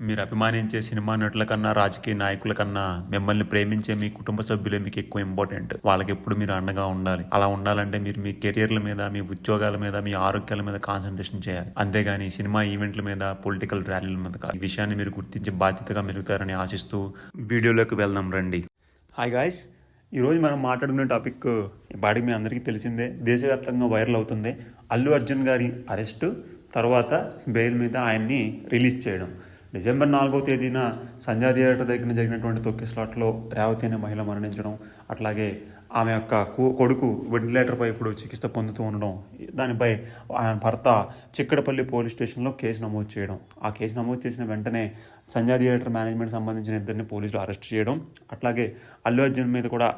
మీరు అభిమానించే సినిమా నటుల కన్నా రాజకీయ నాయకుల కన్నా మిమ్మల్ని ప్రేమించే మీ కుటుంబ సభ్యులే మీకు ఎక్కువ ఇంపార్టెంట్ వాళ్ళకి ఎప్పుడు మీరు అండగా ఉండాలి. అలా ఉండాలంటే మీరు మీ కెరియర్ల మీద మీ ఉద్యోగాల మీద మీ ఆరోగ్యాల మీద కాన్సన్ట్రేషన్ చేయాలి. అంతేగాని సినిమా ఈవెంట్ల మీద పొలిటికల్ ర్యాలీల మీద కాదు. ఈ విషయాన్ని మీరు గుర్తించి బాధ్యతగా మెరుగుతారని ఆశిస్తూ వీడియోలోకి వెళ్దాం రండి. హాయ్ గాయస్ ఈరోజు మనం మాట్లాడుకునే టాపిక్ బాడీ మీ అందరికీ తెలిసిందే. దేశవ్యాప్తంగా వైరల్ అవుతుంది. అల్లు అర్జున్ గారి అరెస్టు తర్వాత బెయిల్ మీద ఆయన్ని రిలీజ్ చేయడం. డిసెంబర్ నాలుగో తేదీన సంధ్యా థియేటర్ దగ్గర జరిగినటువంటి తొక్కి స్లాట్లో రేవతి అనే మహిళ మరణించడం అట్లాగే ఆమె యొక్క కు- కొడుకు వెంటిలేటర్పై ఇప్పుడు చికిత్స పొందుతూ ఉండడం దానిపై ఆయన భర్త చిక్కడపల్లి పోలీస్ స్టేషన్లో కేసు నమోదు చేయడం. ఆ కేసు నమోదు చేసిన వెంటనే సంధ్యా థియేటర్ మేనేజ్మెంట్ సంబంధించిన ఇద్దరిని పోలీసులు అరెస్ట్ చేయడం అట్లాగే అల్లు అర్జున్ మీద కూడా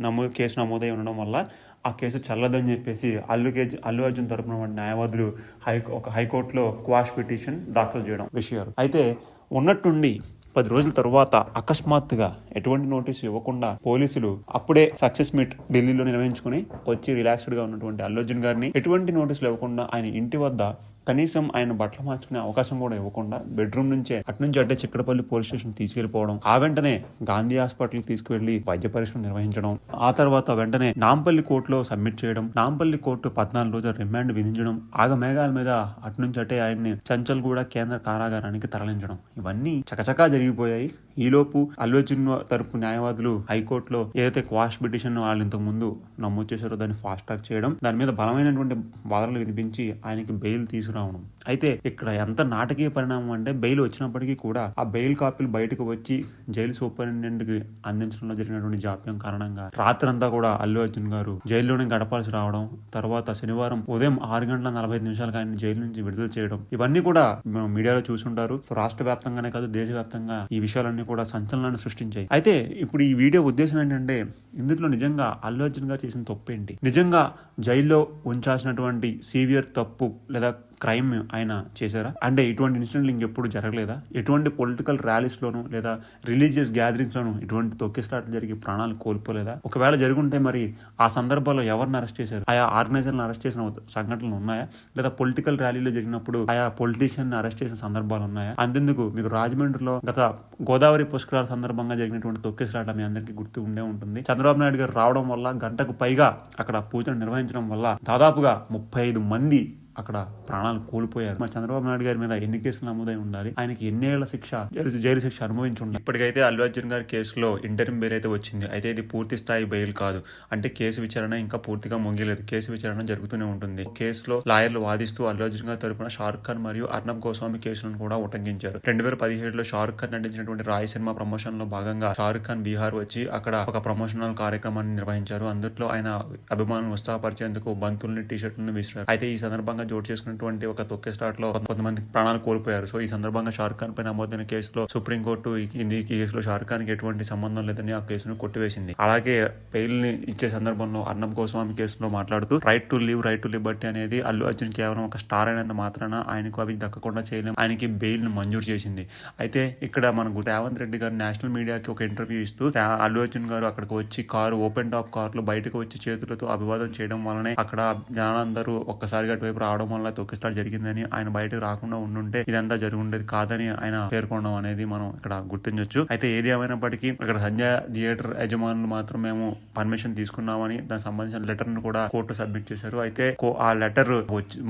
నమో కేసు నమోదై ఉండడం వల్ల ఆ కేసు చల్లదని చెప్పేసి అల్లు కేజ్ అల్లు అర్జున్ తరపున న్యాయవాదులు హై ఒక హైకోర్టులో క్వాష్ పిటిషన్ దాఖలు చేయడం విషయాలు అయితే ఉన్నట్టుండి పది రోజుల తర్వాత అకస్మాత్తుగా ఎటువంటి నోటీసు ఇవ్వకుండా పోలీసులు అప్పుడే సక్సెస్ మీట్ ఢిల్లీలో నిర్వహించుకుని వచ్చి రిలాక్స్డ్గా ఉన్నటువంటి అల్లు అర్జున్ గారిని ఎటువంటి నోటీసులు ఇవ్వకుండా ఆయన ఇంటి వద్ద కనీసం ఆయన బట్టలు మార్చుకునే అవకాశం కూడా ఇవ్వకుండా బెడ్రూమ్ నుంచే అటు నుంచి అట్టే చిక్కడపల్లి పోలీస్ స్టేషన్ తీసుకెళ్ళిపోవడం ఆ వెంటనే గాంధీ హాస్పిటల్ తీసుకువెళ్ళి వైద్య పరీక్షలు నిర్వహించడం ఆ తర్వాత వెంటనే నాంపల్లి కోర్టులో సబ్మిట్ చేయడం నాంపల్లి కోర్టు పద్నాలుగు రోజుల రిమాండ్ విధించడం ఆగ మేఘాల మీద అటు నుంచి అట్టే ఆయన్ని చంచల్ కూడా కేంద్ర కారాగారానికి తరలించడం ఇవన్నీ చకచకా జరిగిపోయాయి. ఈలోపు అల్లు అర్జున్ తరపు న్యాయవాదులు హైకోర్టులో ఏదైతే క్వాష్ పిటిషన్ వాళ్ళు ఇంతకు ముందు నమోదు చేశారో దాన్ని ఫాస్ట్ ట్రాక్ చేయడం దాని మీద బలమైనటువంటి వాదనలు వినిపించి ఆయనకి బెయిల్ ചുനാവണം అయితే ఇక్కడ ఎంత నాటకీయ పరిణామం అంటే బెయిల్ వచ్చినప్పటికీ కూడా ఆ బెయిల్ కాపీలు బయటకు వచ్చి జైలు సూపరింటెండెంట్కి అందించడంలో జరిగినటువంటి జాప్యం కారణంగా రాత్రంతా కూడా అల్లు అర్జున్ గారు జైల్లోనే గడపాల్సి రావడం తర్వాత శనివారం ఉదయం ఆరు గంటల నలభై ఐదు నిమిషాలకు ఆయన జైలు నుంచి విడుదల చేయడం ఇవన్నీ కూడా మేము మీడియాలో చూసుంటారు. సో రాష్ట్ర వ్యాప్తంగానే కాదు దేశవ్యాప్తంగా ఈ విషయాలన్నీ కూడా సంచలనాన్ని సృష్టించాయి. అయితే ఇప్పుడు ఈ వీడియో ఉద్దేశం ఏంటంటే ఇందులో నిజంగా అల్లు అర్జున్ గారు చేసిన తప్పు ఏంటి నిజంగా జైల్లో ఉంచాల్సినటువంటి సీవియర్ తప్పు లేదా క్రైమ్ ఆయన చేశారా? అంటే ఇటువంటి ఇన్సిడెంట్లు ఇంకెప్పుడు జరగలేదా? ఎటువంటి పొలిటికల్ ర్యాలీస్లోనూ లేదా రిలీజియస్ గ్యాదరింగ్స్లోనూ ఇటువంటి తొక్కిసలాట్లు జరిగి ప్రాణాలు కోల్పోలేదా? ఒకవేళ జరుగుంటే మరి ఆ సందర్భాల్లో ఎవరిని అరెస్ట్ చేశారు? ఆయా ఆర్గనైజర్లను అరెస్ట్ చేసిన సంఘటనలు ఉన్నాయా? లేదా పొలిటికల్ ర్యాలీలో జరిగినప్పుడు ఆయా పొలిటీషియన్ అరెస్ట్ చేసిన సందర్భాలు ఉన్నాయా? అంతెందుకు మీకు రాజమండ్రిలో గత గోదావరి పుష్కరాల సందర్భంగా జరిగినటువంటి తొక్కిసలాట మీ అందరికీ గుర్తు ఉండే ఉంటుంది. చంద్రబాబు నాయుడు గారు రావడం వల్ల గంటకు పైగా అక్కడ పూజలు నిర్వహించడం వల్ల దాదాపుగా ముప్పై ఐదు మంది అక్కడ ప్రాణాలు కోల్పోయారు. మరి చంద్రబాబు నాయుడు గారి మీద ఎన్ని కేసులు నమోదై ఉండాలి? ఆయనకి ఎన్నేళ్ళ శిక్ష జైలు జైలు శిక్ష అనుభవించి ఉండాలి ఇప్పటికైతే అల్లు అర్జున్ గారి కేసులో ఇంటర్మ్ బెయిల్ అయితే వచ్చింది. అయితే ఇది పూర్తి స్థాయి బెయిల్ కాదు. అంటే కేసు విచారణ ఇంకా పూర్తిగా ముగియలేదు. కేసు విచారణ జరుగుతూనే ఉంటుంది. కేసులో లాయర్లు వాదిస్తూ అల్లు అర్జున్ గారి తరపున షారుఖ్ ఖాన్ మరియు అర్నబ్ గోస్వామి కేసులను కూడా ఉటంకించారు. రెండు వేల పదిహేడులో షారుఖ్ ఖాన్ నటించినటువంటి రాయ్ సినిమా ప్రమోషన్లో భాగంగా షారుఖ్ ఖాన్ బీహార్ వచ్చి అక్కడ ఒక ప్రమోషనల్ కార్యక్రమాన్ని నిర్వహించారు. అందులో ఆయన అభిమానులు ఉత్సాహపరిచేందుకు బంతుల్ని టీషర్ట్లను విసిరారు. అయితే ఈ సందర్భంగా చోటు చేసుకున్నటువంటి ఒక తొక్కే స్టార్ట్లో కొంతమంది ప్రాణాలు కోల్పోయారు. సో ఈ సందర్భంగా షారుఖ్ ఖాన్ పై నమోదైన కేసులో సుప్రీంకోర్టు ఈ ఈ కేసులో షారుఖ్ ఖాన్కి ఎటువంటి సంబంధం లేదని ఆ కేసును కొట్టివేసింది. అలాగే బెయిల్ని ఇచ్చే సందర్భంలో అర్ణబ్ గోస్వామి కేసులో మాట్లాడుతూ right to live right to liberty అనేది అల్లు అర్జున్ కేవలం ఒక స్టార్ అయినంత మాత్రాన ఆయనకు అవి దక్కకుండా చేయలేం ఆయనకి బెయిల్ను మంజూరు చేసింది. అయితే ఇక్కడ మనకు రేవంత్ రెడ్డి గారు నేషనల్ మీడియాకి ఒక ఇంటర్వ్యూ ఇస్తూ అల్లు అర్జున్ గారు అక్కడికి వచ్చి కారు ఓపెన్ టాప్ కారులో బయటకు వచ్చి చేతులతో అభివాదం చేయడం వలనే అక్కడ జనాలందరూ ఒక్కసారిగా అటువైపు రావడం వల్ల తొక్కిస్టార్ జరిగిందని ఆయన బయటకు రాకుండా ఉండుంటే ఇదంతా జరుగుండేది కాదని ఆయన పేర్కొనడం అనేది మనం ఇక్కడ గుర్తించవచ్చు అయితే ఏది ఏమైనప్పటికీ ఇక్కడ సంజయ్ థియేటర్ యజమానులు మాత్రం మేము పర్మిషన్ తీసుకున్నామని దానికి సంబంధించిన లెటర్ను కూడా కోర్టు సబ్మిట్ చేశారు. అయితే ఆ లెటర్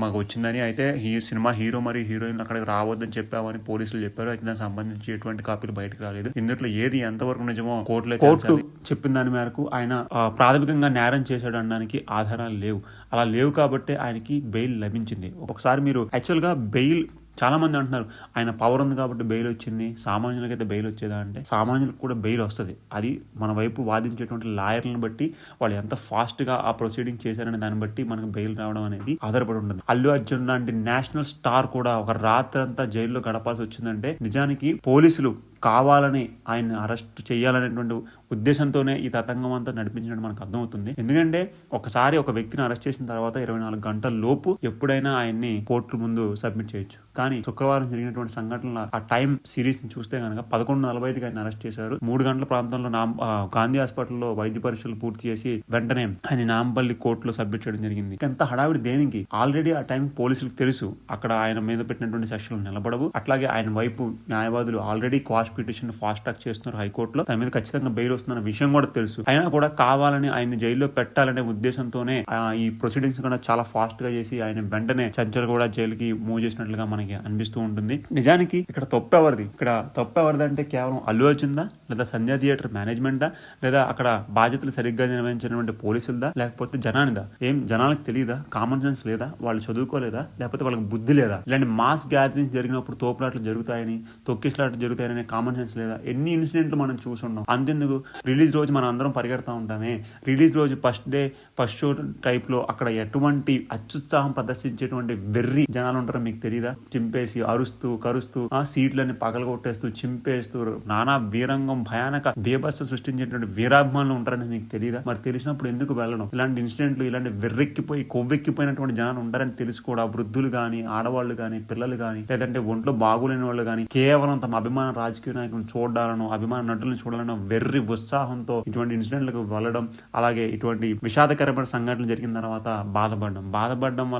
మాకు వచ్చిందని అయితే ఈ సినిమా హీరో మరియు హీరోయిన్ అక్కడికి రావద్దని చెప్పామని పోలీసులు చెప్పారు. అయితే దానికి సంబంధించి ఎటువంటి కాపీలు బయటకు రాలేదు. ఇందులో ఏది ఎంతవరకు నిజమో కోర్టులో కోర్టు చెప్పిన దాని మేరకు ఆయన ప్రాథమికంగా నేరం చేశాడు అనడానికి ఆధారాలు లేవు. అలా లేవు కాబట్టి ఆయనకి బెయిల్ లభించింది ఒక్కొక్కసారి మీరు యాక్చువల్గా బెయిల్ చాలా మంది అంటున్నారు ఆయన పవర్ ఉంది కాబట్టి బెయిల్ వచ్చింది సామాన్యులకైతే బెయిల్ వచ్చేదా? అంటే సామాన్యులకు కూడా బెయిల్ వస్తుంది. అది మన వైపు వాదించేటువంటి లాయర్లను బట్టి వాళ్ళు ఎంత ఫాస్ట్గా ఆ ప్రొసీడింగ్ చేశారనే దాన్ని బట్టి మనకు బెయిల్ రావడం అనేది ఆధారపడి ఉంటుంది. అల్లు అర్జున్ లాంటి నేషనల్ స్టార్ కూడా ఒక రాత్రి అంతా జైల్లో గడపాల్సి వచ్చిందంటే నిజానికి పోలీసులు కావాలని ఆయన అరెస్ట్ చేయాలనేటువంటి ఉద్దేశంతోనే ఈ తతంగం అంతా నడిపించినట్టు మనకు అర్థమవుతుంది. ఎందుకంటే ఒకసారి ఒక వ్యక్తిని అరెస్ట్ చేసిన తర్వాత ఇరవై నాలుగు గంటల లోపు ఎప్పుడైనా ఆయన్ని కోర్టుల ముందు సబ్మిట్ చేయొచ్చు. కానీ శుక్రవారం జరిగినటువంటి సంఘటనల ఆ టైం సిరీస్ని చూస్తే కనుక పదకొండు నలభై ఐదుకి ఆయన అరెస్ట్ చేశారు. మూడు గంటల ప్రాంతంలో నా గాంధీ హాస్పిటల్లో వైద్య పరీక్షలు పూర్తి చేసి వెంటనే ఆయన నాంపల్లి కోర్టులో సబ్మిట్ చేయడం జరిగింది. ఎంత హడావిడి దేనికి? ఆల్రెడీ ఆ టైం పోలీసులకు తెలుసు. అక్కడ ఆయన మీద పెట్టినటువంటి సెక్షన్లు నిలబడవు. అట్లాగే ఆయన వైపు న్యాయవాదులు already quash petition fast track చేస్తున్నారు హైకోర్టులో. దాని మీద ఖచ్చితంగా బెయిల్ వస్తున్న విషయం కూడా తెలుసు. అయినా కూడా కావాలని ఆయన జైల్లో పెట్టాలనే ఉద్దేశంతోనే ఈ ప్రొసీడింగ్స్ కూడా చాలా ఫాస్ట్గా చేసి ఆయన వెంటనే చంచల్ కూడా జైలుకి మూవ్ చేసినట్లుగా మనకి అనిపిస్తూ ఉంటుంది. నిజానికి ఇక్కడ తప్పు ఎవరిది? ఇక్కడ తప్పు ఎవరిది అంటే కేవలం అల్లు అర్జున్దా? లేదా సంధ్యా థియేటర్ మేనేజ్మెంట్దా? లేదా అక్కడ బాధ్యతలు సరిగ్గా నిర్వహించినటువంటి పోలీసులదా? లేకపోతే జనానిదా? ఏం జనాలకు తెలియదా కామన్ సెన్స్ లేదా? వాళ్ళు చదువుకోలేదా? లేకపోతే వాళ్ళకి బుద్ధి లేదా? ఇలాంటి మాస్ గ్యాదరింగ్స్ జరిగినప్పుడు తోపులాట్లు జరుగుతాయని తొక్కిసలాట్లు జరుగుతాయని కామన్ సెన్స్ లేదా? ఎన్ని ఇన్సిడెంట్లు మనం చూసున్నాం అంతెందుకు? రిలీజ్ రోజు మనం అందరం పరిగెడతా ఉంటామే. రిలీజ్ రోజు ఫస్ట్ డే ఫస్ట్ షో టైప్లో అక్కడ ఎటువంటి అత్యుత్సాహం ప్రదర్శించేటువంటి వెర్రి జనాలు ఉంటారో మీకు తెలియదా చింపేసి అరుస్తూ కరుస్తూ ఆ సీట్లని పగలగొట్టేస్తూ చింపేస్తూ నానా వీరంగం భయానక బీభత్స సృష్టించేటువంటి వీరాభిమానులు ఉంటారని మీకు తెలియదా మరి తెలిసినప్పుడు ఎందుకు వెళ్ళడం ఇలాంటి ఇన్సిడెంట్లు ఇలాంటి వెర్రెక్కిపోయి కొవ్వెక్కిపోయినటువంటి జనాలు ఉంటారని తెలిసి కూడా వృద్ధులు కానీ ఆడవాళ్ళు కానీ పిల్లలు కానీ లేదంటే ఒంట్లో బాగులేని వాళ్ళు గాని కేవలం తమ అభిమాన రాజకీయ నాయకులను చూడాలనో అభిమాన నటులను చూడాలనో వెర్రి ఉత్సాహంతో ఇటువంటి ఇన్సిడెంట్లకు వెళ్ళడం అలాగే ఇటువంటి విషాదకరమైన సంఘటనలు జరిగిన తర్వాత బాధపడడం. బాధపడడం వల్ల